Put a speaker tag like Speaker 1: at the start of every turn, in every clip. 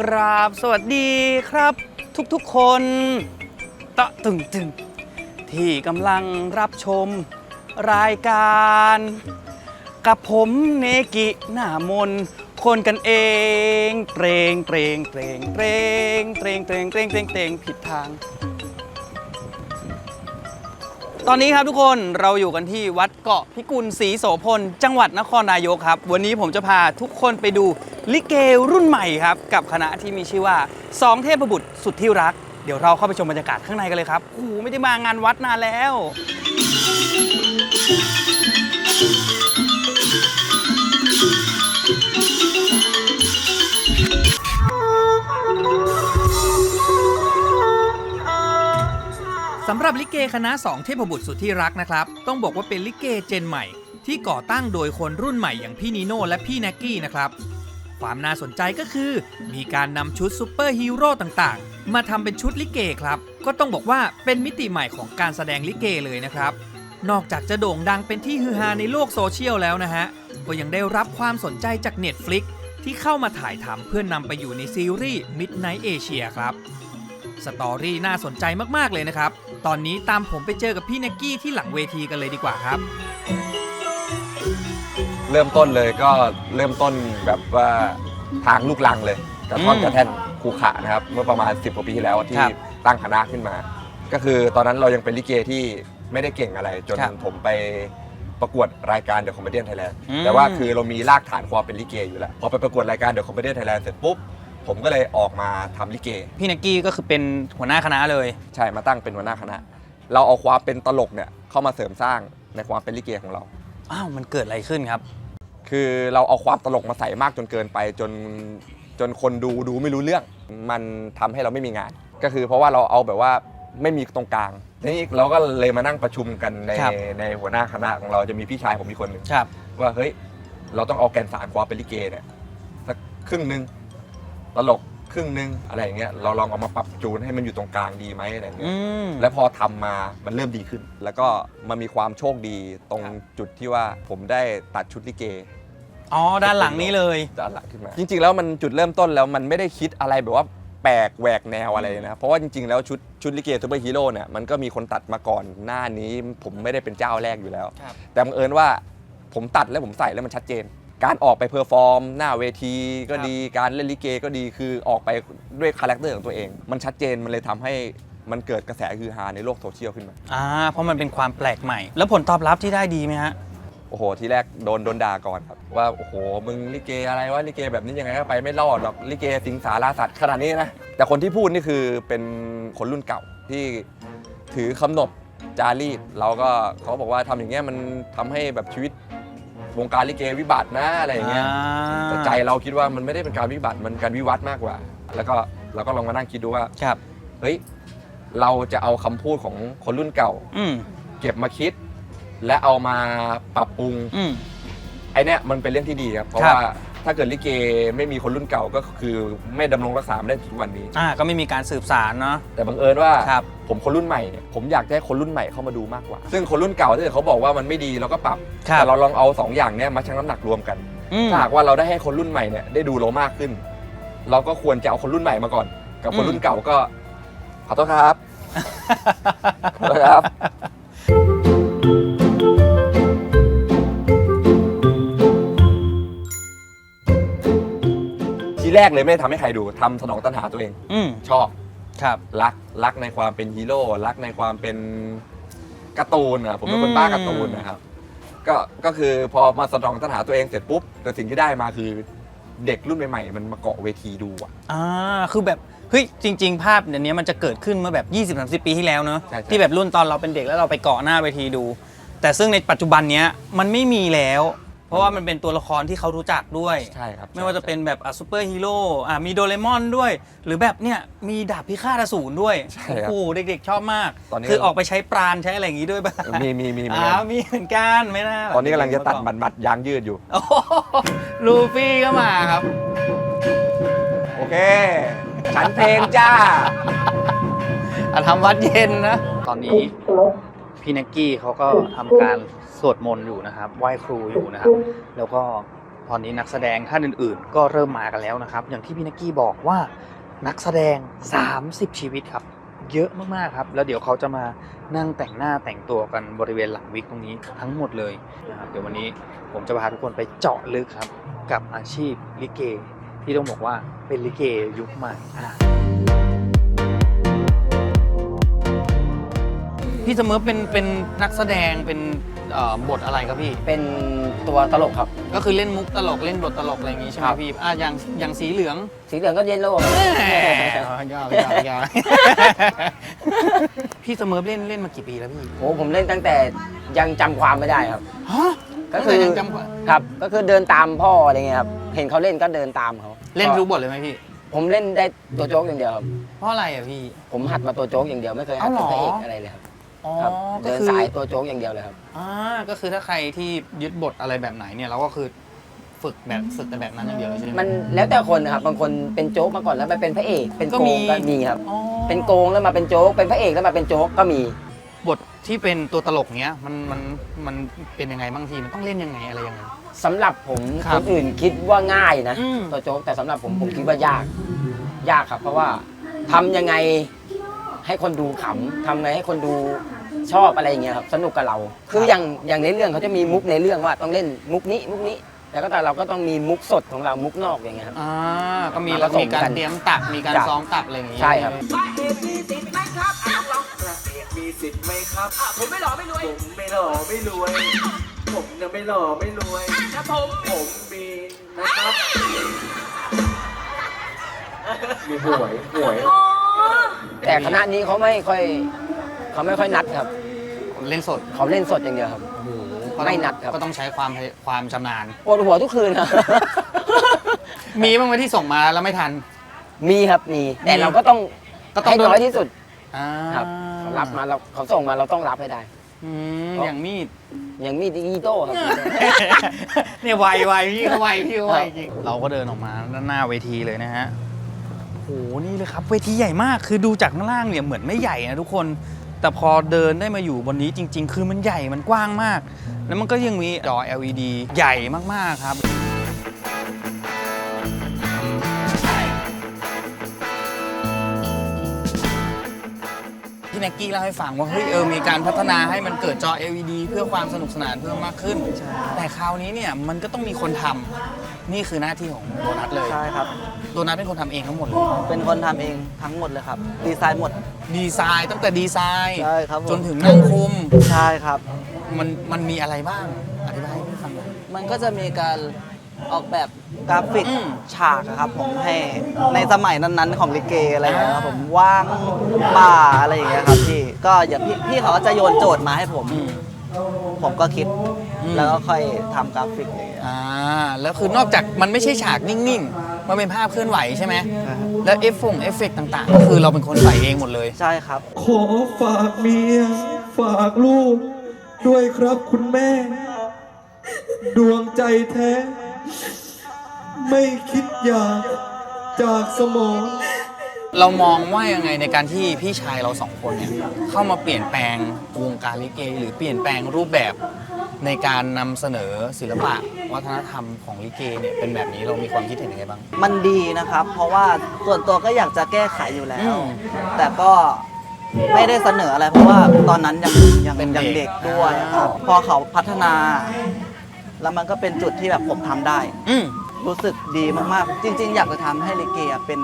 Speaker 1: กราบสวัสดีครับ ทุกๆคนตะตึงตึงที่กำลังรับชมรายการ กับผมเนกิหน้ามน คนกันเองเตรงเตรงเตรงเตรงเตรงเตรงเตรงเตรงเตรงผิดทาง ตอนนี้ครับทุกคนเราอยู่กันที่วัดเกาะพิกุลศรีโสพล จังหวัดนครนายกครับ วันนี้ผมจะพาทุกคนไปดูลิเกรุ่นใหม่ครับ กับคณะที่มีชื่อว่าสองเทพบุตรสุดที่รัก เดี๋ยวเราเข้าไปชมบรรยากาศข้างในกันเลยครับโอ้โหไม่ได้มางานวัดนานแล้ว
Speaker 2: หรับลิเกคณะสองเทพบุตรสุดที่รักนะครับ ต้องบอกว่าเป็นลิเกเจนใหม่ ที่ก่อตั้งโดยคนรุ่นใหม่อย่างพี่นีโน่และพี่แน็กกี้นะครับ ความน่าสนใจก็คือ มีการนำชุดซูเปอร์ฮีโร่ต่างๆ มาทำเป็นชุดลิเกครับ ก็ต้องบอกว่าเป็นมิติใหม่ของการแสดงลิเกเลยนะครับ นอกจากจะโด่งดังเป็นที่ฮือฮาในโลกโซเชียลแล้วนะฮะก็ยังได้รับความสนใจจาก Netflix ที่เข้ามาถ่ายทำเพื่อนนำไปอยู่ในซีรีส์ Midnight Asia ครับ สตอรี่น่าสนใจมากๆเลยนะครับ ตอนนี้ตามผมไปเจอกับพี่แน็กกี้ที่หลังเวทีกันเลยดีกว่าครับ
Speaker 3: เริ่มต้นเลยก็เริ่มต้นแบบว่าทางลูกลังเลยกระท่อน
Speaker 1: อืม
Speaker 3: กระแท่นคูขานะครับ เมื่อประมาณ 10กว่าปีที่แล้วที่
Speaker 1: ครับ
Speaker 3: ตั้งคณะขึ้นมา ก็คือตอนนั้นเรายังเป็นลิเกที่ไม่ได้เก่งอะไร จน
Speaker 1: ครับ
Speaker 3: ผมไปประกวดรายการเดอะคอมเมดี้ไทยแลนด์
Speaker 1: อืม
Speaker 3: แต่ว่าคือเรามีรากฐานความเป็นลิเกอยู่แล้วพอไปประกวดรายการเดอะคอมเมดี้ไทยแลนด์เสร็จปุ๊บ ผมก็เลยออกมาทำลิเก
Speaker 1: พี่แน็กกี้ก็คือเป็นหัวหน้าคณะเลย
Speaker 3: ใช่มาตั้งเป็นหัวหน้าคณะ เราเอาความเป็นตลกเนี่ยเข้ามาเสริมสร้างในความเป็นลิเกของเรา
Speaker 1: อ้าวมันเกิดอะไรขึ้นครับ
Speaker 3: คือเราเอาความตลกมาใส่มากจนเกินไปจนจนคนดูดูไม่รู้เรื่อง มันทำให้เราไม่มีงาน ก็คือเพราะว่าเราเอาแบบว่าไม่มีตรงกลางนี่เราก็เลยมานั่งประชุมกันใน
Speaker 1: ครับ
Speaker 3: ในหัวหน้าคณะของเราจะมีพี่ชายผมอีกคนหนึ่ง
Speaker 1: ครับ
Speaker 3: ว่าเฮ้ยเราต้องเอาแกนสารความเป็นลิเกเนี่ยสักครึ่งหนึ่ง ตลกครึ่งหนึ่งอะไรอย่างเงี้ยเราลองเอามาปรับจูนให้มันอยู่ตรงกลางดีไหมอะไรอย่างเงี้
Speaker 1: อื
Speaker 3: ย
Speaker 1: ม
Speaker 3: แล้วพอทำมามันเริ่มดีขึ้น แล้วก็มามีความโชคดีตรง
Speaker 1: ครับ
Speaker 3: จุดที่ว่าผมได้ตัดชุดลิเก
Speaker 1: อ๋อด้านหลังนี้เลย
Speaker 3: ด้านหลังขึ้นมา จริง ๆ แล้วมันจุดเริ่มต้นแล้วมันไม่ได้คิดอะไรแบบว่าแปลกแหวกแนวอะไรนะ เพราะว่าจริง ๆ แล้วชุดชุดลิเกซูเปอร์ฮีโร่เนี่ยมันก็มีคนตัดมาก่อนหน้านี้ผมไม่ได้เป็นเจ้าแรกอยู่แล้ว
Speaker 1: ครับ
Speaker 3: แต่บังเอิญว่าผมตัดแล้วผมใส่แล้วมันชัดเจน การออกไปเพอร์ฟอร์มหน้าเวทีก็ดีการเล่นลิเกก็ดีคือออกไปด้วยคาแรคเตอร์ของตัวเอง มันชัดเจนมันเลยทำให้มันเกิดกระแสฮือฮาในโลกโซเชียลขึ้นมา
Speaker 1: อ่าเพราะมันเป็นความแปลกใหม่ แล้วผลตอบรับที่ได้ดีไหมฮะ
Speaker 3: โอ้โห ทีแรกโดนโดนด่าก่อนครับ ว่า โอ้โห มึงลิเกอะไรวะลิเกแบบนี้ยังไงก็ไปไม่รอดหรอกลิเกสิงสาราสัตว์ขนาดนี้นะ แต่คนที่พูดนี่คือเป็นคนรุ่นเก่าที่ถือคำนบจารีตเราก็เขาบอกว่าทำอย่างเงี้ยมันทำให้แบบชีวิต วงการลิเกวิบัตินะอะไรอย่างเงี้ยแต่ใจเราคิดว่ามันไม่ได้เป็นการวิบัติมันการวิวัฒน์มากกว่า แล้วก็เราก็ลองมานั่งคิดดูว่า
Speaker 1: ครับ
Speaker 3: เฮ้ยเราจะเอาคำพูดของคนรุ่นเก่า
Speaker 1: อืม
Speaker 3: เก็บมาคิด และเอามาปรับปรุง
Speaker 1: อืม
Speaker 3: ไอเนี้ยมันเป็นเรื่องที่ดีครับเพราะ
Speaker 1: ครับ
Speaker 3: ว่า ถ้าเกิดลิเกไม่มีคนรุ่นเก่าก็คือไม่ดำรงรักษาไม่ได้ถึงทุกวันนี้
Speaker 1: อ่าก็ไม่มีการสืบสารเนาะ
Speaker 3: แต่บังเอิญว่า
Speaker 1: ครับ
Speaker 3: ผมคนรุ่นใหม่เนี่ยผมอยากจะให้คนรุ่นใหม่เข้ามาดูมากกว่า ซึ่งคนรุ่นเก่าถ้าเกิดเขาบอกว่ามันไม่ดีเราก็ปรับ
Speaker 1: ครับ
Speaker 3: แต่เราลองเอาสองอย่างเนี้ยมาชั่งน้ำหนักรวมกัน
Speaker 1: อืม
Speaker 3: ถ้าหากว่าเราได้ให้คนรุ่นใหม่เนี่ยได้ดูเรามากขึ้น เราก็ควรจะเอาคนรุ่นใหม่มาก่อน กับคน
Speaker 1: อืม
Speaker 3: รุ่นเก่าก็ขอโทษครับ ขอโทษครับ ทีแรกเลยไม่ได้ทำให้ใครดูทำสนองตัณหาตัวเอง
Speaker 1: อืม
Speaker 3: ชอบ
Speaker 1: ครับ
Speaker 3: รักรักในความเป็นฮีโร่รักในความเป็นการ์ตูนอะผมเป็นคนบ้าการ์ตูนนะครับ ก็ก็คือพอมาสนองตัณหาตัวเองเสร็จปุ๊บแต่สิ่งที่ได้มาคือเด็กรุ่นใหม่ๆมันมาเกาะเวทีดูอะ
Speaker 1: อ่าคือแบบเฮ้ยจริง ๆ ภาพเดี๋ยวนี้มันจะเกิดขึ้นเมื่อแบบ 20-30 ปีที่แล้วเนอะ
Speaker 3: ใช่ใช่
Speaker 1: ที่แบบรุ่นตอนเราเป็นเด็กแล้วเราไปเกาะหน้าเวทีดู แต่ซึ่งในปัจจุบันเนี้ยมันไม่มีแล้ว เพราะว่ามันเป็นตัวละครที่เขารู้จักด้วย
Speaker 3: ใช่ครับ
Speaker 1: ไม่ว่าจะเป็นแบบอะซูเปอร์ฮีโร่อะมีโดเรมอนด้วย หรือแบบเนี่ยมีดาบพิฆาตอสูรด้วย
Speaker 3: ใช่ครับ
Speaker 1: โอ้โหเด็กๆชอบมาก
Speaker 3: ตอนนี้
Speaker 1: คือออกไปใช้ปราณใช้อะไรอย่างงี้ด้วยป่ะ
Speaker 3: มีมีมีเหมือน
Speaker 1: อ่า
Speaker 3: กัน
Speaker 1: มีเหมือนกันไม่น่า
Speaker 3: ตอนนี้กำลังจะตัดบัตรบัตรยางยืดอยู่
Speaker 1: โอ้โหลูฟี่ก็มาครับ
Speaker 3: โอเค ฉันเพลงจ้า
Speaker 1: อะทำวัดเย็นนะ ตอนนี้พี่แน็กกี้เขาก็ทำการ สวดมนต์อยู่นะครับไหว้ครูอยู่นะครับ แล้วก็ตอนนี้นักแสดงท่านอื่น ๆ ก็เริ่มมากันแล้วนะครับ อย่างที่พี่นักกี้บอกว่านักแสดง 30 ชีวิตครับ เยอะมากๆครับ แล้วเดี๋ยวเขาจะมานั่งแต่งหน้าแต่งตัวกันบริเวณหลังวิกตรงนี้ทั้งหมดเลยนะครับเดี๋ยววันนี้ผมจะพาทุกคนไปเจาะลึกครับ กับอาชีพลิเก ที่ต้องบอกว่าเป็นลิเกยุคใหม่พี่เสมอเป็นเป็นนักแสดงเป็น เอ่อบทอะไรครับพี่
Speaker 4: เป็นตัวตลกครับ
Speaker 1: ก็คือเล่นมุกตลกเล่นบทตลกอะไรอย่างงี้ใช่ไหม
Speaker 4: ครับ
Speaker 1: พี่อะอย่างอย่างสีเหลือง
Speaker 4: สีเหลืองก็เยนโล่
Speaker 1: แหมยาวยาวยาว พี่เสมอเล่นเล่นมากี่ปีแล้วพี่
Speaker 4: โอ้ผมเล่นตั้งแต่ยังจำความไม่ได้ครับ
Speaker 1: ฮะ
Speaker 4: ก็คือ
Speaker 1: ตั้งแต่ยังจำความ
Speaker 4: ครับ ก็คือเดินตามพ่ออะไรเงี้ยครับ เห็นเขาเล่นก็เดินตามเขา
Speaker 1: เล่น
Speaker 4: ก็
Speaker 1: ทุกบทเลยไหมพี่
Speaker 4: ผมเล่นได้ตัวโจ๊กอย่างเดียวครับ
Speaker 1: เพราะอะไรอะพี่
Speaker 4: ผมหัดมาตัวโจ๊กอย่างเดียวไม่เคยหัด
Speaker 1: เอา
Speaker 4: เป็น
Speaker 1: เหรอ
Speaker 4: พระเอกอะไรเลยครับ
Speaker 1: อ๋อ
Speaker 4: ครับ
Speaker 1: ก็
Speaker 4: เดิน
Speaker 1: คือ
Speaker 4: สายตัวโจ๊กอย่างเดียวเลยครับ
Speaker 1: อ่าก็คือถ้าใครที่ยึดบทอะไรแบบไหนเนี่ยเราก็คือฝึกแบบฝึกแต่แบบนั้นอย่างเดียวเลยใช่ไหม
Speaker 4: มันแล้วแต่คนนะครับบางคนเป็นโจ๊กมาก่อนแล้วไปเป็นพระเอกเป็น
Speaker 1: ก็
Speaker 4: โก
Speaker 1: มี
Speaker 4: งก็มีครับ
Speaker 1: อ๋อ
Speaker 4: เป็นโกงแล้วมาเป็นโจ๊กเป็นพระเอกแล้วมาเป็นโจ๊กก็มี
Speaker 1: บทที่เป็นตัวตลกเนี้ยมันมันมันเป็นยังไงบ้างทีมันต้องเล่นยังไงอะไรยังไง
Speaker 4: สำหรับผม
Speaker 1: ครั
Speaker 4: ค
Speaker 1: บ
Speaker 4: นอื่นคิดว่าง่ายนะ
Speaker 1: อืม
Speaker 4: ตัวโจ๊กแต่สำหรับผมผมคิดว่ายาก ยากครับ เพราะว่าทำยังไงให้คนดูขำทำไงให้คนดู ชอบอะไรอย่างเงี้ยครับสนุกกับเรา คืออย่างอย่างในเรื่องเขาจะมีมุกในเรื่องว่าต้องเล่นมุกนี้มุกนี้แต่ก็แต่เราก็ต้องมีมุกสดของเรามุกนอกอย่างเงี้ยครับ
Speaker 1: อ่าก็มี
Speaker 4: มา
Speaker 1: แล้ว
Speaker 4: ผสม
Speaker 1: มีการ
Speaker 4: กัน
Speaker 1: เตรียมตักมีการ
Speaker 4: จ้ะ
Speaker 1: ซ้อมตักอะไรอย่างงี้
Speaker 4: ใช่ครับ
Speaker 5: มีสิทธิ์ไหมครับอะผมไม่หล่อไม่รวยผมไม่หล่อไม่รวย ผมเนี่ยไม่หล่อไม่รวย นะผมผมมีนะครับ มีหวยหวย
Speaker 4: แต่คณะนี้เขาไม่ค่อย เขาไม่ค่อยนัดครับ
Speaker 1: เล่นสด
Speaker 4: เขาเล่นสดอย่างเดียวครับ
Speaker 1: ก็ต้อง
Speaker 4: ไม่นัดครับ
Speaker 1: ก็ต้องใช้ความความชำนาญ
Speaker 4: ปวดหัวทุกคืนครับ
Speaker 1: มีบ้างไหมที่ส่งมาแล้วไม่ทัน
Speaker 4: มีครับมีแต่
Speaker 1: มี
Speaker 4: เราก็ต้อง
Speaker 1: ก็ต้อง
Speaker 4: ให้น้อยที่สุด
Speaker 1: อ่า
Speaker 4: ครับเขารับมาเราเขาส่งมาเราต้องรับให้ได้
Speaker 1: อืมอย่างมีด
Speaker 4: อย่างมีดอีโต้ครับ
Speaker 1: เนี่ยไวไวพี่เขาไวพี่เขาไวจริงเราก็เดินออกมาด้านหน้าเวทีเลยนะฮะโหนี่เลยครับ เวทีใหญ่มากคือดูจากข้างล่างเนี่ยเหมือนไม่ใหญ่นะทุกคน แต่พอเดินได้มาอยู่บนนี้จริง ๆ คือมันใหญ่มันกว้างมาก แล้วมันก็ยังมีจอ LED ใหญ่มากๆครับพี่แน็กกี้เล่าให้ฟังว่าเฮ้ยเออมีการพัฒนาให้มันเกิดจอ LED เพื่อความสนุกสนานเพิ่มมากขึ้น แต่คราวนี้เนี่ยมันก็ต้องมีคนทำนี่คือหน้าที่ของโดนัทเลย
Speaker 6: ใช่ครับ
Speaker 1: โดนัทเป็นคนทำเองทั้งหมดเลย
Speaker 6: เป็นคนทำเองทั้งหมดเลยครับ ดีไซน์หมด
Speaker 1: ดีไซน์ตั้งแต่ดีไซน์
Speaker 6: ใช่ครับผม
Speaker 1: จนถึงนั่งคุม
Speaker 6: ใช่ครับ
Speaker 1: มันมันมีอะไรบ้างอธิบายให้พี่ฟังหน่อย
Speaker 6: มันก็จะมีการออกแบบกราฟิก
Speaker 1: อืม
Speaker 6: ฉากอะครับผมให้ในสมัยนั้นๆ ของลิเกอะไรอย่างเงี้ยครับ
Speaker 1: อ่า
Speaker 6: ผมว่างป่าอะไรอย่างเงี้ยครับพี่ก็อย่างพี่พี่เขาก็จะโยนโจทย์มาให้ผม
Speaker 1: อืม
Speaker 6: ผมก็คิด
Speaker 1: อืม
Speaker 6: แล้วก็ค่อยทำกราฟิกอย่างเงี้ย
Speaker 1: อ่าแล้วคือนอกจากมันไม่ใช่ฉากนิ่งๆ มันเป็นภาพเคลื่อนไหวใช่ไหม
Speaker 6: ใช่ครับ
Speaker 1: แล้วเอฟฟงเอฟเฟกต่างๆ ก็คือเราเป็นคนใส่เองหมดเลย
Speaker 6: ใช่ครับ
Speaker 5: ขอฝากเมีย ฝากลูก ด้วยครับคุณแม่ ดวงใจแท้ ไม่คิดอยากจากสมอง
Speaker 1: เรามองว่ายังไงในการที่พี่ชายเราสองคนเนี่ยเข้ามาเปลี่ยนแปลงวงการลิเก หรือเปลี่ยนแปลงรูปแบบ ในการนำเสนอศิลปะวัฒนธรรมของลิเกเนี่ยเป็นแบบนี้เรามีความคิดเห็นยังไงบ้าง
Speaker 6: มันดีนะครับ เพราะว่าส่วนตัวก็อยากจะแก้ไขอยู่แล้
Speaker 1: อื
Speaker 6: ว
Speaker 1: ม
Speaker 6: แต่ก็ไม่ได้เสนออะไร เพราะว่าตอนนั้นยังยัง
Speaker 1: เป็นเด็ก
Speaker 6: ยังเด็กด้วยครับพอเขาพัฒนา แล้วมันก็เป็นจุดที่แบบผมทำได้
Speaker 1: อืม
Speaker 6: รู้สึกดีมากๆ จริง ๆ อยากจะทำให้ลิเกอะเป็น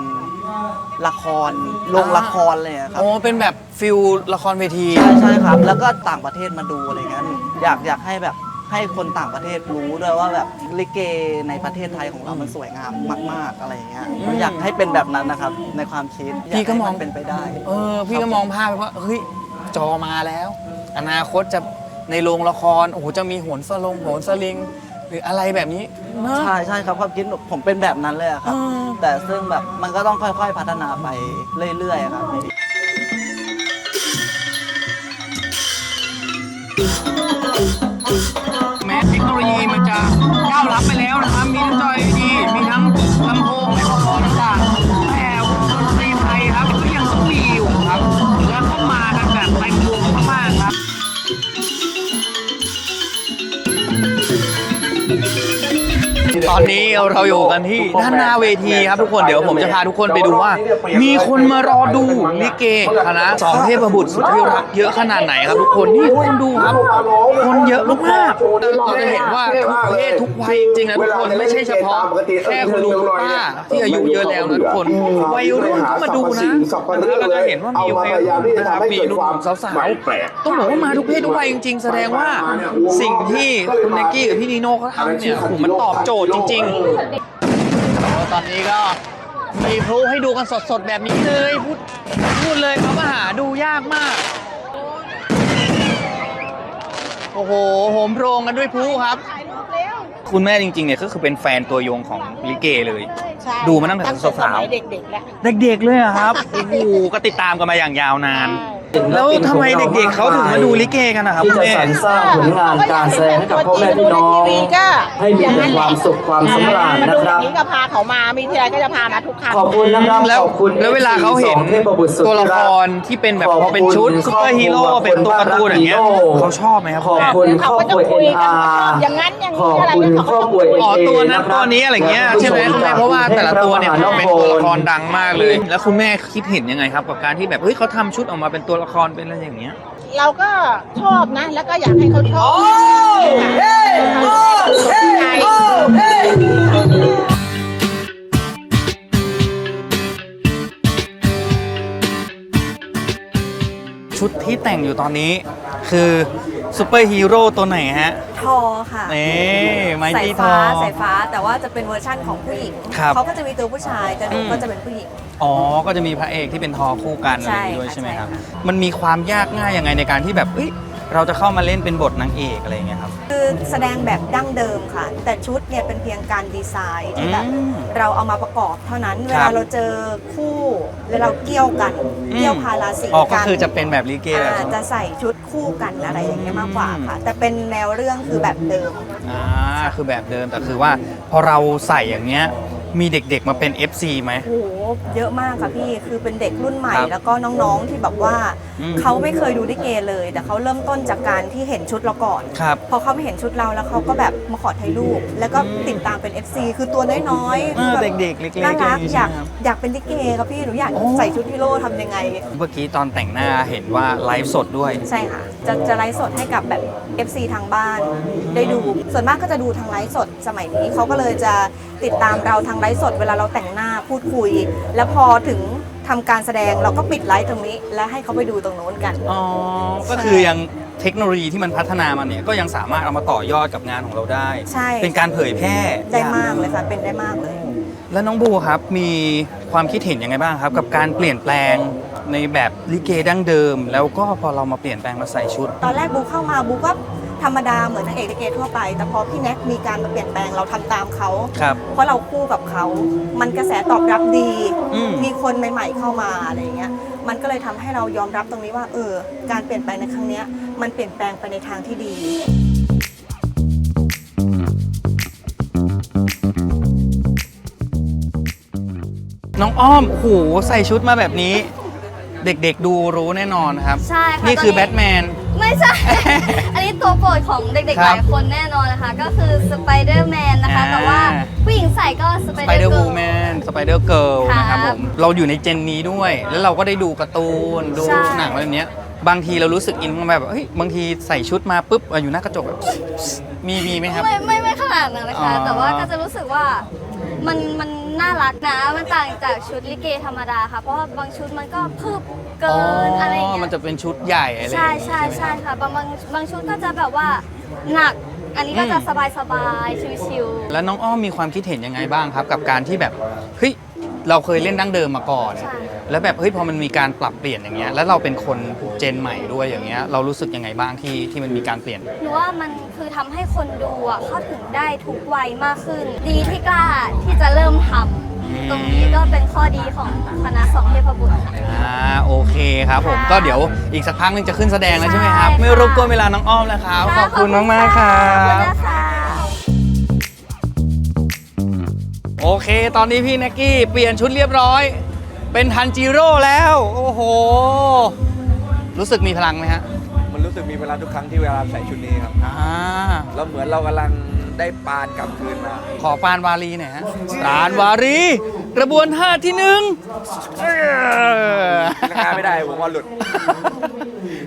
Speaker 6: ละครลง
Speaker 1: อ่า
Speaker 6: ละครเลยอะครับ
Speaker 1: โอ้เป็นแบบฟิลละครเวที
Speaker 6: ใช่ใช่ครับ แล้วก็ต่างประเทศมาดูอะไรเงี้ยอยากอยากให้แบบให้คนต่างประเทศรู้ด้วยว่าแบบลิเกในประเทศไทยของเรา มันสวยงามมาก ๆ อะไรเงี้ย
Speaker 1: อืม
Speaker 6: อยากให้เป็นแบบนั้นนะครับ ในความคิดอยา
Speaker 1: พี่ก็
Speaker 6: ให้
Speaker 1: มอง
Speaker 6: นเป็นไปได้
Speaker 1: เออ พี่ก็มองภาพไปว่าเฮ้ยจอมาแล้ว อนาคตจะในโรงละครโอ้โหจะมีโหนสลงโหนสลิงห รืออะไรแบบนี้เนอะ
Speaker 6: ใช่ใช่ครับความคิดผมเป็นแบบนั้นเลยอะครับ
Speaker 1: อืม
Speaker 6: แต่ซึ่งแบบมันก็ต้องค่อยๆพัฒนาไปเรื่อยๆอะครับ
Speaker 1: แม้เทคโนโลยีมันจะก้าวล้ำไปแล้วนะครับ มีทั้งจอ LED มีทั้งลำโพง อนนี้เราอยู่กันที่ด้านหน้าเวทีครับทุกคนเดี๋ยวผมจะพาทุกคนไปดูว่า มีคนมารอดูลิเกคณะสองเทพบุตรสุดที่รักเยอะขนาดไหนครับทุกคนนี่คนดูครับ คนเยอะมากๆเราจะเห็นว่าทุกเพศทุกวัยจริงๆนะทุกคนไม่ใช่เฉพาะแค่คุณลุงคุณป้าที่อายุเยอะแล้วนะทุกคนวัยรุ่นก็มาดูนะแล้วเราจะเห็นว่ามีวัยรุ่นนะครับมีหนุ่มๆสาวๆต้องบอกว่ามาทุกเพศทุกวัยจริง ๆ แสดงว่าสิ่งที่คุณเนกกี้กับพี่นีโน่เขาทำเนี่ยโอ้โหมันตอบโจทย์จริงๆตอนนี้ก็มีพลุให้ดูกันสดๆแบบนี้เลยพูดพูดเลยครับว่าหาดูยากมาก โอ้โหโหมโรงกันด้วยพลุครับ คุณแม่จริงๆเนี่ยก็คือเป็นแฟนตัวยงของลิเกเลย
Speaker 7: ใช่
Speaker 1: ดูมาตั้งแต่สาวๆ
Speaker 7: สมัยเด็กๆแล้ว
Speaker 1: เด็กๆเลยอะครับ โอ้โหก็ติดตามกันมาอย่างยาวนาน แล้วทำไมเด็กๆเขาถึงมาดูลิเกกันนะครับ
Speaker 8: ที่
Speaker 1: คุณ
Speaker 8: จะ
Speaker 1: แม่
Speaker 8: สรรสร้างผลงานการแสดงให้กับพ่อแม่พี่น้องให้มีแต่ความสุขความสำราญนะครับ
Speaker 7: นี่ก็พาเขามามีทีไรก็จะพามาทุกครั้ง
Speaker 8: ขอบคุณนะครับ
Speaker 1: แล้ว
Speaker 8: ขอบคุณ
Speaker 1: แล้วเวลาเขาเห็น
Speaker 8: สองเทพบุตรสุด
Speaker 1: ตัวละ
Speaker 8: ที่
Speaker 1: ค
Speaker 8: รัก
Speaker 1: รที่เป็นแบบ
Speaker 8: ขอบ
Speaker 1: พอเป็นชุด
Speaker 8: คุณ
Speaker 1: ซุปเปอร์ฮีโร่
Speaker 8: ครอบครัว
Speaker 1: เป็นตัวการ์ตูนอย่างเงี้ย
Speaker 8: คนบ้านรักฮีโร่
Speaker 1: เขาชอบไหมครับ
Speaker 8: ขอบ
Speaker 1: แม่
Speaker 8: คุณครอบครัวเอ็นอาร์
Speaker 7: อย่างนั้นอย่างนี้
Speaker 8: ขอบ
Speaker 7: อะไร
Speaker 8: คุณ
Speaker 7: เขา
Speaker 8: คร
Speaker 7: ก็
Speaker 8: อบ
Speaker 7: จะ
Speaker 8: ครัว
Speaker 7: คุย
Speaker 8: เอ็น
Speaker 1: อ๋อ
Speaker 8: เอ
Speaker 1: ตัวนั้นะ
Speaker 8: คบ
Speaker 1: ตัวนี้อะไรเงี้ย
Speaker 8: และ
Speaker 1: ใช่ไหมคุณแม่เพราะว่าแต่ละตัวเนี่ย
Speaker 8: ให้พ
Speaker 1: เป็น
Speaker 8: ม
Speaker 1: ตัวละค
Speaker 8: หาร
Speaker 1: ดังมากเลย แล้วคุณแม่คิดเห็นยังไงครับ กับการที่แบบเฮ้ยเขาทำชุดออกมาเป็นตัวละครเป็นอะไรอย่างเงี้ย
Speaker 7: เราก็ชอบนะ แล้วก็อยากให้เขาชอบ
Speaker 1: ชุดที่แต่งอยู่ตอนนี้คือ ซูเปอร์ฮีโร่ตัวไหนฮะ
Speaker 9: ทอค่ะ
Speaker 1: นี่ไม
Speaker 9: สาย
Speaker 1: ตี้ท
Speaker 9: ฟ้า
Speaker 1: อ
Speaker 9: สายฟ้าแต่ว่าจะเป็นเวอร์ชั่นของผู้หญิง
Speaker 1: ครับ
Speaker 9: เขาก็จะมีตัวผู้ชายแต่หนู
Speaker 1: อืม
Speaker 9: ก็จะเป็นผู้หญิง
Speaker 1: อ๋อ ก็จะมีพระเอกที่เป็นทอคู่กันอะไรอย่างงี้ด้วย
Speaker 9: ใช่ค่ะ
Speaker 1: ใช่ไหมครับ
Speaker 9: ใช่ค่ะ
Speaker 1: มันมีความยากง่ายยังไงในการที่แบบเอ้ย เราจะเข้ามาเล่นเป็นบทนางเอกอะไรอย่างเงี้ยครับ
Speaker 9: คือแสดงแบบดั้งเดิมค่ะ แต่ชุดเนี่ยเป็นเพียงการดีไซน์ที่แบบ
Speaker 1: อืม
Speaker 9: เราเอามาประกอบเท่านั้น เว
Speaker 1: ครั
Speaker 9: ลา
Speaker 1: บ
Speaker 9: เราเจอคู่แล้วเราเกี่ยวกันเกี่ยวพาราสี
Speaker 1: อ๋อก็
Speaker 9: กัน
Speaker 1: คือจะเป็นแบบลิเกแบบ
Speaker 9: อ่าจะใส่ชุดคู่กันอะไรอย่างเงี้ยมากกว่าค่ะ แต่เป็นแนวเรื่องคือแบบเดิม
Speaker 1: อ่าคือแบบเดิมแต่คือว่าพอเราใส่อย่างเงี้ย มีเด็กๆมาเป็น FC ไหม
Speaker 9: โอ้โหเยอะมากค่ะพี่คือเป็นเด็กรุ่นใหม่
Speaker 1: ครับ
Speaker 9: แล้วก็น้องๆที่แบบว่า
Speaker 1: อืม
Speaker 9: เขาไม่เคยดูลิเกเลย แต่เขาเริ่มต้นจากการที่เห็นชุดเราก่อน
Speaker 1: ครับ
Speaker 9: พอเขาไม่เห็นชุดเราแล้วเขาก็แบบมาขอถ่ายรูป แล้วก็ติดตามเป็น FC คือตัวน้อยๆ
Speaker 1: เอ
Speaker 9: คือ
Speaker 1: อ
Speaker 9: แบบ
Speaker 1: เด็กๆเล็กๆ
Speaker 9: น่ารัก
Speaker 1: อย่างงี้
Speaker 9: อยาก
Speaker 1: ใช่ไหมครับ
Speaker 9: อยากเป็นลิเกครับพี่หนูอยาก
Speaker 1: โอ้
Speaker 9: ใส่ชุดฮีโร่ทำยังไง
Speaker 1: เมื่อกี้ตอนแต่งหน้าเห็นว่าไลฟ์สดด้วย
Speaker 9: ใช่ค่ะ จะจะไลฟ์สดให้กับแบบ FC ทางบ้าน ได้ดู ส่วนมากก็จะดูทางไลฟ์สดสมัยนี้เขาก็เลยจะ ติดตามเราทางไลฟ์สดเวลาเราแต่งหน้าพูดคุย แล้วพอถึงทำการแสดงเราก็ปิดไลฟ์ตรงนี้ แล้วให้เขาไปดูตรงโน้นกัน
Speaker 1: อ๋อ ก็คือยังเทคโนโลยีที่มันพัฒนามาเนี่ย ก็ยังสามารถเอามาต่อยอดกับงานของเราได้
Speaker 9: ใช่
Speaker 1: เป็นการเผยแพร่
Speaker 9: ได้มากเลยค่ะ เป็นได้มากเลย
Speaker 1: แล้วน้องบูครับ มีความคิดเห็นยังไงบ้างครับ กับการเปลี่ยนแปลงในแบบลิเกดั้งเดิม แล้วก็พอเรามาเปลี่ยนแปลงมาใส่ชุด
Speaker 9: ตอนแรกบูเข้ามาบูก็ ธรรมดาเหมือนนางเอกลิเกทั่วไป แต่พอพี่แน็กมีการมาเปลี่ยนแปลงเราทำตามเขา
Speaker 1: ครับ
Speaker 9: เพราะเราคู่กับเขา มันกระแสตอบรับดี
Speaker 1: อืม
Speaker 9: มีคนใหม่ๆเข้ามาอะไรอย่างเงี้ย มันก็เลยทำให้เรายอมรับตรงนี้ว่า เออ การเปลี่ยนแปลงในครั้งเนี้ย มันเปลี่ยนแปลงไปในทางที่ดี
Speaker 1: น้องอ้อม โอ้โห ใส่ชุดมาแบบนี้ เด็กๆดูรู้แน่นอนครับ
Speaker 10: ใช่ค่ะ
Speaker 1: นี่คือ
Speaker 10: ต
Speaker 1: แบทแมน
Speaker 10: ไม่ใช่ อันนี้ตัวโปรดของเด็ก
Speaker 1: ค
Speaker 10: ๆ
Speaker 1: รับ
Speaker 10: หลายคนแน่นอนนะคะ ก็คือสไปเดอร์แมนนะคะ
Speaker 1: อ่า
Speaker 10: แต่ว่าผู้หญิงใส่ก็สไป
Speaker 1: สไป
Speaker 10: เด
Speaker 1: เด
Speaker 10: อ
Speaker 1: อ
Speaker 10: ร์
Speaker 1: ร์
Speaker 10: เกิ
Speaker 1: วู
Speaker 10: ร์ล
Speaker 1: แมนสไปเดอร์เกิล
Speaker 10: ครับ
Speaker 1: นะครับผม เราอยู่ในเจนนี้ด้วย แล้วเราก็ได้ดูการ์ตูน ดู
Speaker 10: ใช่
Speaker 1: หนังอะไรแบบเนี้ยบางทีเรารู้สึกอินกับแบบเฮ้ยบางทีใส่ชุดมาปุ๊บอยู่หน้ากระจกแบบมีมีไหมครับ
Speaker 10: ไม่ไม่ไม่ขนาดนั้นนะคะ
Speaker 1: อ๋อ
Speaker 10: แต่ว่าก็จะรู้สึกว่ามันมัน น่ารักนะ มันต่างจากชุดลิเกธรรมดาค่ะ เพราะว่าบางชุดมันก็พึบเกินอะไรอย่างเงี้
Speaker 1: มัน
Speaker 10: ย
Speaker 1: จะเป็นชุดใหญ่อะไร
Speaker 10: ใช่
Speaker 1: อย่างงี้
Speaker 10: ใช่
Speaker 1: ไหม
Speaker 10: ใช่
Speaker 1: ครับ
Speaker 10: ค่ะบางบางบางชุดก็จะแบบว่าหนัก อันนี้ก็จะ
Speaker 1: อืม
Speaker 10: สบายสบายๆชิวๆ
Speaker 1: แล้วน้องอ้อมมีความคิดเห็นยังไงบ้างครับ กับการที่แบบเฮ้ยเราเคยเล่นดั้งเดิมมาก่อน
Speaker 10: ใช่
Speaker 1: แล้วแบบเฮ้ยพอมันมีการปรับเปลี่ยนอย่างเงี้ยแล้วเราเป็นคนเจนใหม่ด้วยอย่างเงี้ยเรารู้สึกยังไงบ้างที่ที่มันมีการเปลี่ยน
Speaker 10: หนูว่ามันคือทำให้คนดูอะเข้าถึงได้ทุกวัยมากขึ้น ดีที่กล้าที่จะเริ่มทำตรงนี้ก็เป็นข้อดีของคณะสองเทพบุตรค่ะ
Speaker 1: อ่าโอเคครับผม
Speaker 10: ค่ะ
Speaker 1: ก็เดี๋ยวอีกสักพักหนึงจะขึ้นแสดงแล้วใช่ไหมครับ
Speaker 10: ใช่ค่ะ
Speaker 1: ไม่รบกวนเวลาน้องอ้อมแล้วครับขอบคุณมากมากๆครั
Speaker 10: ขอบคุณ
Speaker 1: บ
Speaker 10: นะคะ
Speaker 1: โอเค ตอนนี้พี่แน็กกี้เปลี่ยนชุดเรียบร้อย เป็นทันจิโร่แล้ว โอ้โห รู้สึกมีพลังไหมฮะ
Speaker 3: มันรู้สึกมีเวลาทุกครั้งที่เวลาใส่ชุดนี้ครับ
Speaker 1: อ่า
Speaker 3: แล้วเหมือนเรากำลังได้ปานกลับคืนมา
Speaker 1: ขอปานวารีหน่อยฮะปานวารีกระบวนท่าที่หนึ่งเออ
Speaker 3: ราคาไม่ได้ผมว่าหลุด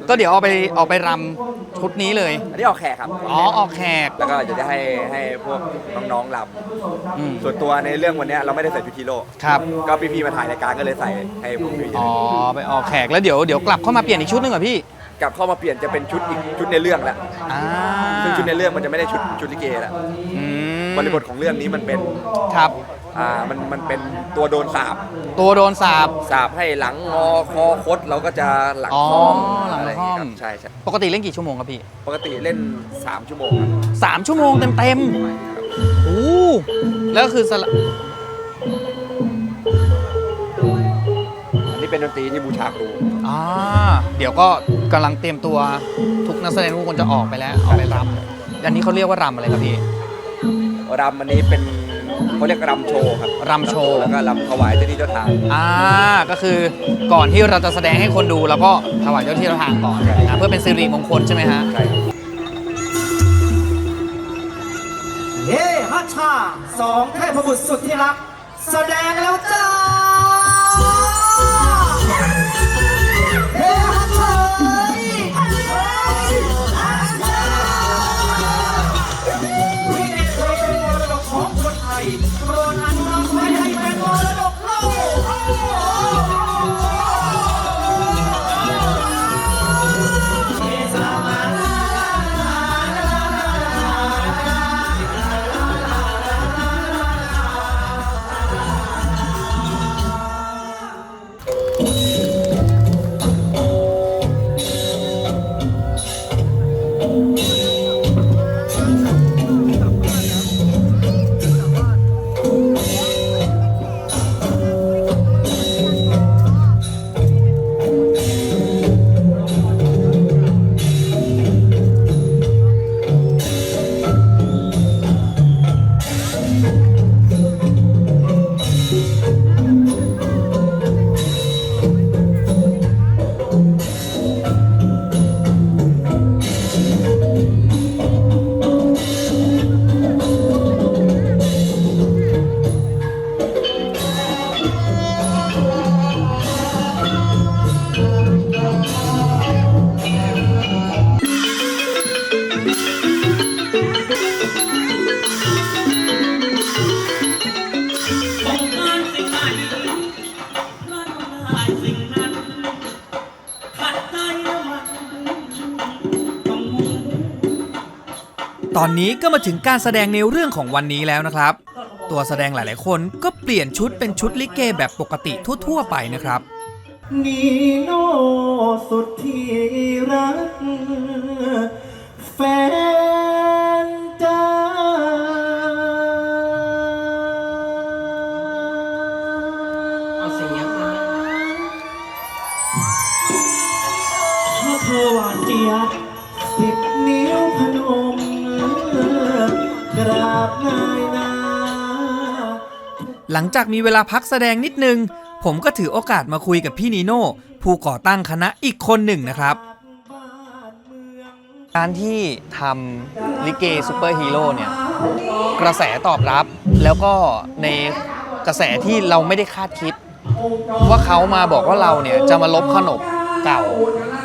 Speaker 1: ก็เดี๋ยวเอาไปเอาไปรำชุดนี้เลย
Speaker 3: อันนี้ออกแขกครับ
Speaker 1: อ๋อออกแขก
Speaker 3: แล้วก็จะให้ให้พวกน้องๆร
Speaker 1: อืมำ
Speaker 3: ส่วนตัวในเรื่องวันเนี้ยเราไม่ได้ใส่ชุดฮีโร่
Speaker 1: ครับ
Speaker 3: ก็พี่ๆมาถ่ายรายการก็เลยใส่ให้ผมอยู่
Speaker 1: อ๋อไปออกแขกแล้วเดี๋ยวเดี๋ยวกลับเข้ามาเปลี่ยนอีกชุดหนึงเหรอพี่
Speaker 3: กลับเข้ามาเปลี่ยนจะเป็นชุดอีกชุดในเรื่องแล้ว
Speaker 1: อ่า
Speaker 3: ซึ่งชุดในเรื่องมันจะไม่ได้ชุดชุดลิเกแล้ว
Speaker 1: อืม
Speaker 3: บริบทของเรื่องนี้มันเป็น
Speaker 1: ครับ
Speaker 3: อ่ามันมันเป็นตัวโดนสาบ
Speaker 1: ตัวโดนสาบ
Speaker 3: สาบให้หลังงอคอคดเราก็จะหลัง
Speaker 1: อ๋อ
Speaker 3: ค่อม
Speaker 1: หลัง
Speaker 3: อะไรอย่าง
Speaker 1: ค่อ
Speaker 3: เงี้ย
Speaker 1: ม
Speaker 3: ครับใช่ใช่
Speaker 1: ปกติเล่นกี่ชั่วโมงครับพี่
Speaker 3: ปกติเล่น 3 ชั่วโมงครับ
Speaker 1: สามชั่วโมงเต็มเต็มๆโอ้แล้วก็คือสละ
Speaker 3: อันนี้เป็นดนตรีที่บูชาครู
Speaker 1: อ่าเดี๋ยวก็กำลังเตรียมตัวทุกนักแสดงทุกคนจะออกไปแล้วเอาไปรำอันนี้เขาเรียกว่ารำอะไรครับพี่
Speaker 3: รำอันนี้เป็น เขาเรียกรำโชว์ครับ
Speaker 1: รำโชว์
Speaker 3: แล้วก็รำถวายเจ้าที่เจ้าทาง
Speaker 1: อ่าก็คือก่อนที่เราจะแสดงให้คนดูแล้วก็ถวายเจ้าที่เจ้าทางก่อนอ่าเพื่อเป็นสิริมงคลใช่ไหมฮะ
Speaker 3: ใช่ครับ
Speaker 8: เฮ้ฮัชชาสองเทพบุตรสุดที่รัก แสดงแล้วจ้า นี้ก็มา
Speaker 11: ถึงการแสดงในเรื่องของวันนี้แล้วนะครับ ตัวแสดงหลายๆ คนก็เปลี่ยนชุดเป็นชุดลิเกแบบปกติทั่ว ๆ ไปนะครับ
Speaker 8: นีโนสุดที่รักแฟน ห
Speaker 11: ลังจากมีเวลาพักแสดงนิดนึง ผมก็ถือโอกาสมาคุยกับพี่นีโน่ผู้ก่อตั้งคณะอีกคนหนึ่งนะครับ
Speaker 1: การที่ทำลิเกซูเปอร์ฮีโร่เนี่ยกระแสตอบรับแล้วก็ในกระแสที่เราไม่ได้คาดคิด ว่าเขามาบอกว่าเราเนี่ยจะมาลบขนบเก่า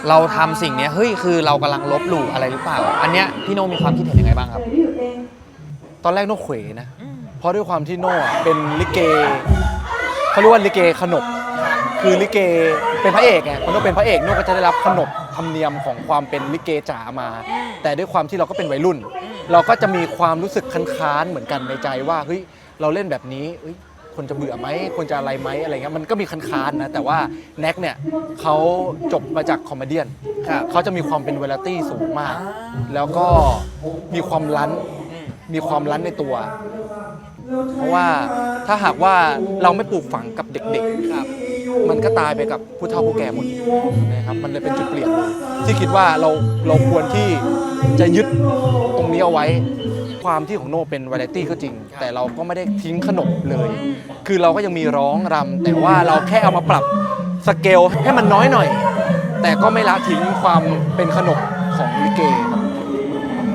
Speaker 1: เราทำสิ่งเนี้ยเฮ้ยคือเรากำลังลบหลู่อะไรหรือเปล่า อันเนี้ยพี่โนมีความคิดเห็นยังไงบ้างครับ
Speaker 12: ตอนแรกโนเขวนะ เพราะด้วยความที่โน่อะเป็นลิเกเขาเรียกว่าลิเกขนบ คือลิเกเป็นพระเอกไงพอโน่เป็นพระเอกโน่ก็จะได้รับขนบธรรมเนียมของความเป็นลิเกจ๋ามา แต่ด้วยความที่เราก็เป็นวัยรุ่น เราก็จะมีความรู้สึกค้านๆเหมือนกันในใจว่าเฮ้ยเราเล่นแบบนี้เฮ้ยคนจะเบื่อไหมคนจะอะไรไหมอะไรเงี้ยมันก็มีค้านๆนะแต่ว่าแน็กเนี่ยเขาจบมาจากคอมเมเดี้เขาจะมีความเป็นเวลาตี้สูงมาก แล้วก็มีความลั้น มีความลั้นในตัว เพราะว่าถ้าหากว่าเราไม่ปลูกฝังกับเด็กๆครับ มันก็ตายไปกับผู้เฒ่าผู้แก่หมดนะครับมันเลยเป็นจุดเปลี่ยนเลยที่คิดว่าเราเราควรที่จะยึดตรงนี้เอาไว้ความที่ของโน่เป็นวาไรตี้ก็จริง แต่เราก็ไม่ได้ทิ้งขนบเลย คือเราก็ยังมีร้องรำแต่ว่าเราแค่เอามาปรับสเกลให้มันน้อยหน่อย แต่ก็ไม่ละทิ้งความเป็นขนบของลิเกครับ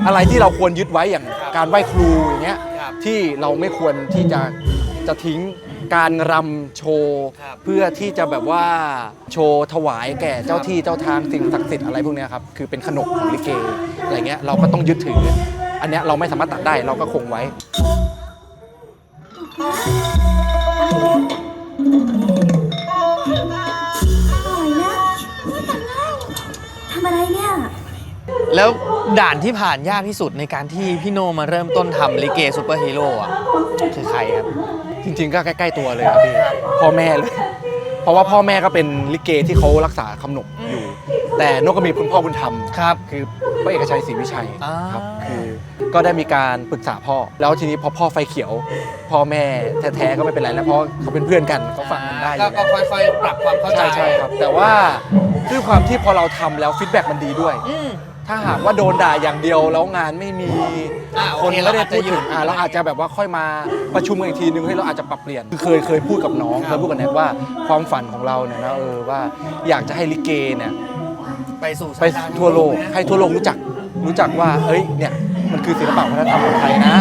Speaker 12: อะไรที่เราควรยึดไว้อย่างการไหว้ครูอย่างเงี้ย ที่เราไม่ควรที่จะจะทิ้งการรำโชว์เพื่อที่จะแบบว่าโชว์ถวายแก่เจ้าที่เจ้าทางสิ่งศักดิ์สิทธิ์อะไรพวกเนี้ยครับคือเป็นขนบของลิเกอะไรเงี้ยเราก็ต้องยึดถือ อันเนี้ยเราไม่สามารถตัดได้เราก็คงไว้
Speaker 10: ทำอะไรเนี่ย
Speaker 1: แล้วด่านที่ผ่านยากที่สุดในการที่พี่โนมาเริ่มต้นทำลิเกซูเปอร์ฮีโร่อะคือใครครับ
Speaker 12: จริงๆ ก็ใกล้ๆตัวเลยครับพี่พ่อแม่เลย เพราะว่าพ่อแม่ก็เป็นลิเกที่เขารักษาคำนบอยู่ แต่นกก็มีคุณพ่อบุญธรรม
Speaker 1: ครับ
Speaker 12: คือพระเอกชัยศรีวิชัย
Speaker 1: อ่า
Speaker 12: ครับคือก็ได้มีการปรึกษาพ่อ แล้วทีนี้พอพ่อไฟเขียว พ่อแม่แท้ๆก็ไม่เป็นไรแล้วเพราะเขาเป็นเพื่อนกันเขาฟังกันได้อยู่
Speaker 1: ก็
Speaker 12: แล้ว
Speaker 1: ค่อยๆ ปรับความเข้าใจ
Speaker 12: ใช่ใช่ครับ แต่ว่าด้วยความที่พอเราทำแล้วฟีดแบ็กมันดีด้วย
Speaker 1: อืม
Speaker 12: ถ้าหากว่าโดนด่าอย่างเดียวแล้วงานไม่มี
Speaker 1: อ่าโอ
Speaker 12: คน
Speaker 1: เค
Speaker 12: ไม่ได้
Speaker 1: เราอาจจะ
Speaker 12: พูดถึง
Speaker 1: หยุด
Speaker 12: อ่าเราอาจจะแบบว่าค่อยมาประชุมกันอีกทีนึงให้เราอาจจะปรับเปลี่ยนคือเคยเคยพูดกับน้องเคยพูดกับแนทว่าความฝันของเราเนี่ยนะเออว่าอยากจะให้ลิเกเนี่ย
Speaker 1: ไปสู่
Speaker 12: ไปทั่วโลกให้ทั่วโลกรู้จักรู้จักว่าเอ้ยเนี่ยมันคือศิลปะวัฒนธรรมของไทยนะ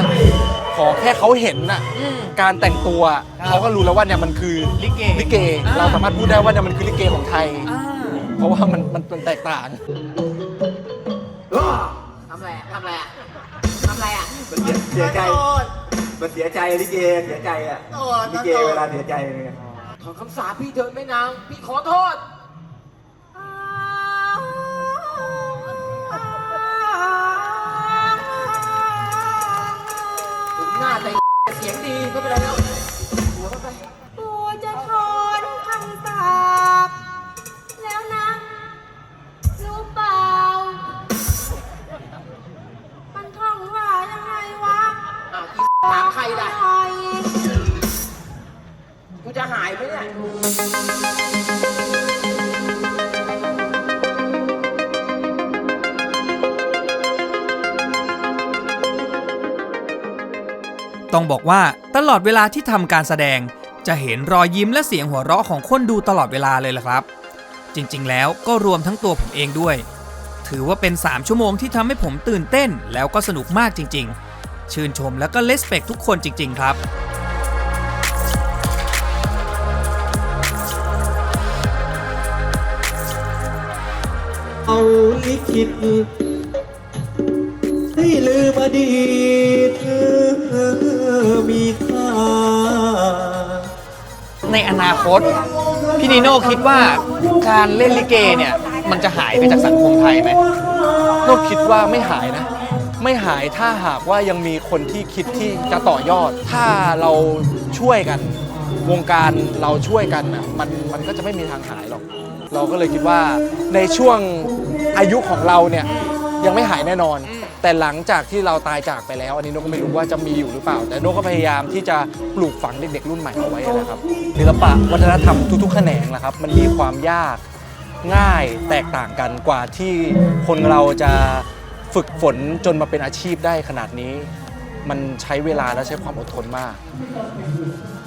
Speaker 12: ขอแค่เขาเห็นน่ะการแต่งตัวเขาก็รู้แล้วว่าเนี่ยมันคือ
Speaker 1: ลิเก
Speaker 12: ลิเกเราสามารถพูดได้ว่าเนี่ยมันคือลิเกของไทย
Speaker 1: อ่า
Speaker 12: เพราะว่ามันมันมันแตกต่าง
Speaker 4: ทำอะไรอะทำอะไรอะทำอะไรอะ
Speaker 8: มันเสียเสียใจมันเสียใจลิเกเสียใจอะลิเกเวลาเสียใจเนี่ย
Speaker 4: ขอคำสาปพี่เถิดแม่นาง พี่ขอโทษหน้าแต่เสียงดีไม่เป็นไรแล้ว
Speaker 10: ถาม
Speaker 4: ใครล่ะ กูจะหายไหมเนี่ย
Speaker 2: ต้องบอกว่าตลอดเวลาที่ทำการแสดง จะเห็นรอยยิ้มและเสียงหัวเราะของคนดูตลอดเวลาเลยล่ะครับ จริงๆ แล้วก็รวมทั้งตัวผมเองด้วย ถือว่าเป็น 3 ชั่วโมงที่ทำให้ผมตื่นเต้นแล้วก็สนุกมากจริง ๆ ชื่นชมแล้วก็เลสเปกทุกคนจริง ๆ ครับ
Speaker 8: เอาลิขิตให้ลืมอดีตเธอมีค่า
Speaker 1: ในอนาคต พี่นิโน่คิดว่าการเล่นลิเกเนี่ย มันจะหายไปจากสังคมไทยไหม
Speaker 12: ก็คิดว่าไม่หายนะ ไม่หายถ้าหากว่ายังมีคนที่คิดที่จะต่อยอด ถ้าเราช่วยกันวงการเราช่วยกันอะมันมันก็จะไม่มีทางหายหรอก เราก็เลยคิดว่าในช่วงอายุของเราเนี่ยยังไม่หายแน่นอน แต่หลังจากที่เราตายจากไปแล้ว อันนี้นกก็ไม่รู้ว่าจะมีอยู่หรือเปล่า แต่นกก็พยายามที่จะปลูกฝังเด็กๆรุ่นใหม่เอาไว้นะครับศิลปะวัฒนธรรมทุกๆแขนงนะครับ มันมีความยากง่ายแตกต่างกันกว่าที่คนเราจะ ฝึกฝนจนมาเป็นอาชีพได้ขนาดนี้ มันใช้เวลาและใช้ความอดทนมาก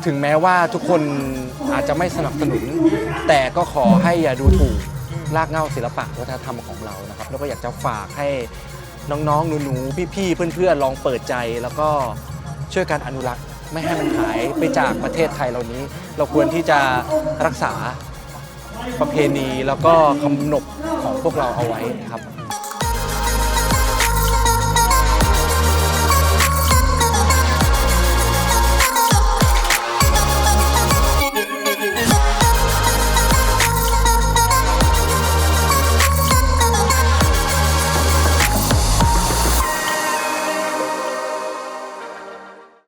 Speaker 12: ถึงแม้ว่าทุกคนอาจจะไม่สนับสนุน แต่ก็ขอให้อย่าดูถูกรากเหง้าศิลปะวัฒนธรรมของเรานะครับ แล้วก็อยากจะฝากให้น้องๆ หนูๆ พี่ๆ เพื่อนๆ ลองเปิดใจแล้วก็ช่วยกันอนุรักษ์ไม่ให้มันหายไปจากประเทศไทยเหล่านี้ เราควรที่จะรักษาประเพณีแล้วก็คำนบของพวกเราเอาไว้ครับ